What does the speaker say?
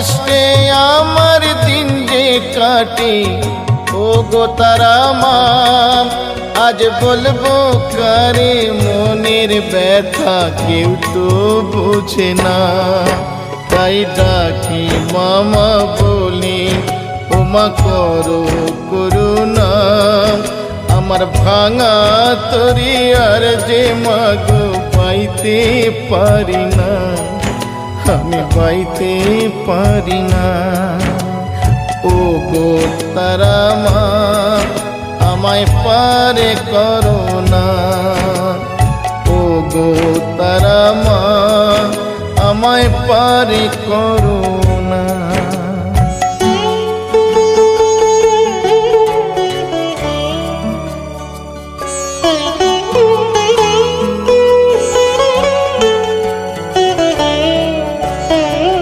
কষ্টে আমার দিন যে কাটে। ও গো তারা মা আজ বলব কারে মনের ব্যথা কেউ তো বুঝে না। তাই ডাকি মামা বলি, ওমা করো করুণা। আমার ভাঙা তরি আর যে মাগো পাইতে পারি না। আমি পাইতে পারি না। ও গো তারা মা, আমায় পারে করো না। ও গো তারা মা, আমায় পারে করো